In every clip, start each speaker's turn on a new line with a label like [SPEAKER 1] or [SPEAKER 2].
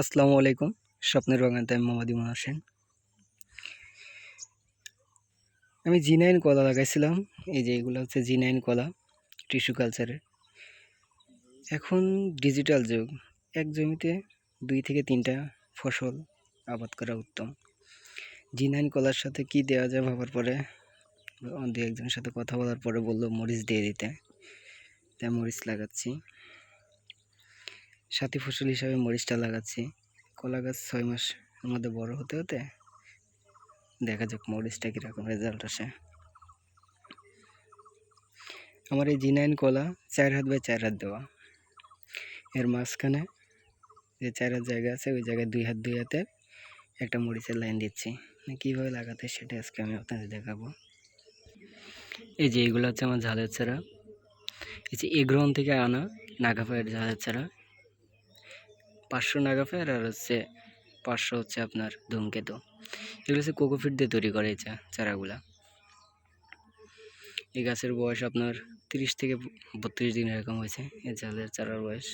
[SPEAKER 1] আসসালামু আলাইকুম, স্বপ্নের বাগান তাই মোহাম্মদ ইমন হোসেন। আমি জি নাইন কলা লাগাইছিলাম, এই যে এগুলো হচ্ছে জি নাইন কলা টিস্যু কালচারের এখন ডিজিটাল যুগ, এক জমিতে দুই থেকে তিনটা ফসল আবাদ করা উত্তম। জি নাইন কলার সাথে কি দেওয়া যায় ভাবার পরে, দু একজনের সাথে কথা বলার পরে বলল মরিচ দিয়ে দিতে, তাই মরিচ লাগাচ্ছি। সাথী ফসল হিসাবে মরিচটা লাগাচ্ছি। কলা গাছ ছয় মাসের মধ্যে বড় হতে হতে দেখা যাক মরিচটা কীরকম রেজাল্ট আসে। আমার এই জি নাইন কলা চার হাত বাই চার হাত দেওয়া। এর মাঝখানে যে চার হাত জায়গা আছে, ওই জায়গায় দুই হাত, দুই হাতে একটা মরিচের লাইন দিচ্ছি। কীভাবে লাগাতে সেটা আজকে আমি আপনাদের দেখাবো। এই যে এইগুলো হচ্ছে আমার ঝালের চারা। এই যে এগ্রহণ থেকে আনা নাগাফায়ের ঝালের চারা। পাঁচশো নাগাফায়ার আর হচ্ছে পাঁচশো হচ্ছে আপনার ধূমকেতু। এগুলো হচ্ছে কোকোফিট দিয়ে তৈরি করে এই চারাগুলা। এই গাছের বয়স আপনার তিরিশ থেকে বত্রিশ দিন এরকম হয়েছে, এই জালের চারার বয়স।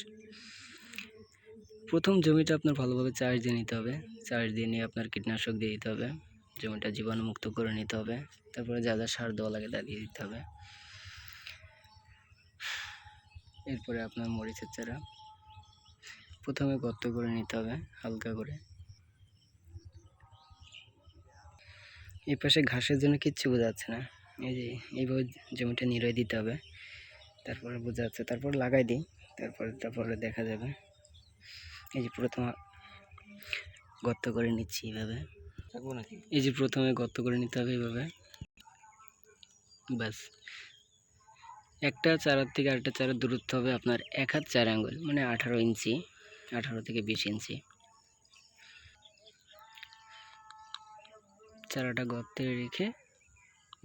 [SPEAKER 1] প্রথম জমিটা আপনার ভালোভাবে চাষ দিয়ে নিতে হবে। চাষ দিয়ে নিয়ে আপনার কীটনাশক দিয়ে দিতে হবে। জমিটা জীবাণুমুক্ত করে নিতে হবে। তারপরে যা যা সার দেওয়া লাগে তা দিয়ে দিতে হবে। এরপরে আপনার মরিচের চারা। প্রথমে গর্ত করে নিতে হবে হালকা করে। এই পাশে ঘাসের জন্য কিচ্ছু বোঝা যাচ্ছে না। এই যে এইভাবে জমিটা নিরয় দিতে হবে তারপরে বোঝা যাচ্ছে। তারপর লাগাই দিই তারপরে তারপরে দেখা যাবে। এই যে প্রথম গর্ত করে নিচ্ছি এইভাবে। এই যে প্রথমে গর্ত করে নিতে হবে এইভাবে। ব্যাস। একটা চারার থেকে আরেকটা চারার দূরত্ব হবে আপনার এক হাত চার আঙ্গুল মানে আঠারো ইঞ্চি। আঠারো থেকে বিশ ইঞ্চি। চারাটা গর্তে রেখে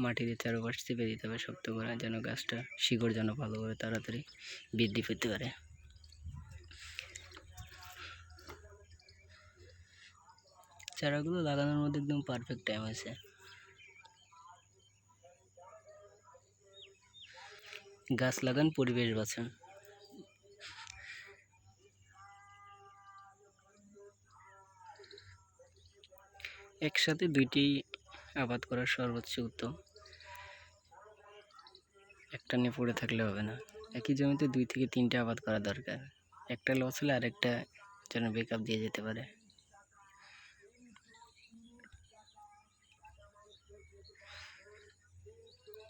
[SPEAKER 1] মাটি দিয়ে চারোপাশ চেপে দিতে হবে শক্ত করে, যেন গাছটা শিকড় যেন ভালোভাবে তাড়াতাড়ি বৃদ্ধি পেতে পারে। চারাগুলো লাগানোর মধ্যে একদম পারফেক্ট টাইম আছে গাছ লাগান পরিবেশ বাঁচান। একসাথে দুইটি আবাদ করা সর্বোচ্চ উত্তম। একটা নিয়ে পড়ে থাকলে হবে না। একই জমিতে দুই থেকে তিনটে আবাদ করা দরকার। একটা লস হলে আরেকটা যেন বেকআপ দিয়ে যেতে পারে।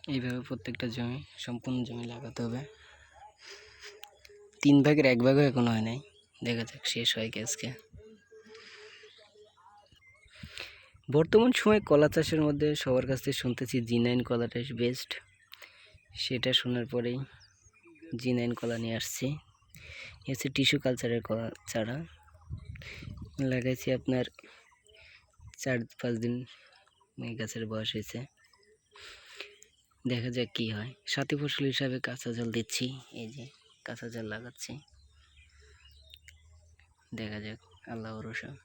[SPEAKER 1] এইভাবে প্রত্যেকটা জমি, সম্পূর্ণ জমি লাগাতে হবে। তিন ভাগের এক ভাগও এখনও হয় নাই। দেখা যাক শেষ হয় কি আজকে। বর্তমান সময়ে কলা চাষের মধ্যে সবার কাছ থেকে শুনতেছি জি নাইন কলাটাই বেস্ট সেটা শোনার পরেই জি নাইন কলা নিয়ে আসছি। হচ্ছে টিস্যু কালচারের কলা চারা। লাগাইছি আপনার চার পাঁচ দিন গাছের বয়স হয়েছে। দেখা যাক কী হয়। সাথী ফসল হিসাবে কাঁচা জল দিচ্ছি। এই যে কাঁচা জল লাগাচ্ছি। দেখা যাক। আল্লাহ ভরসা।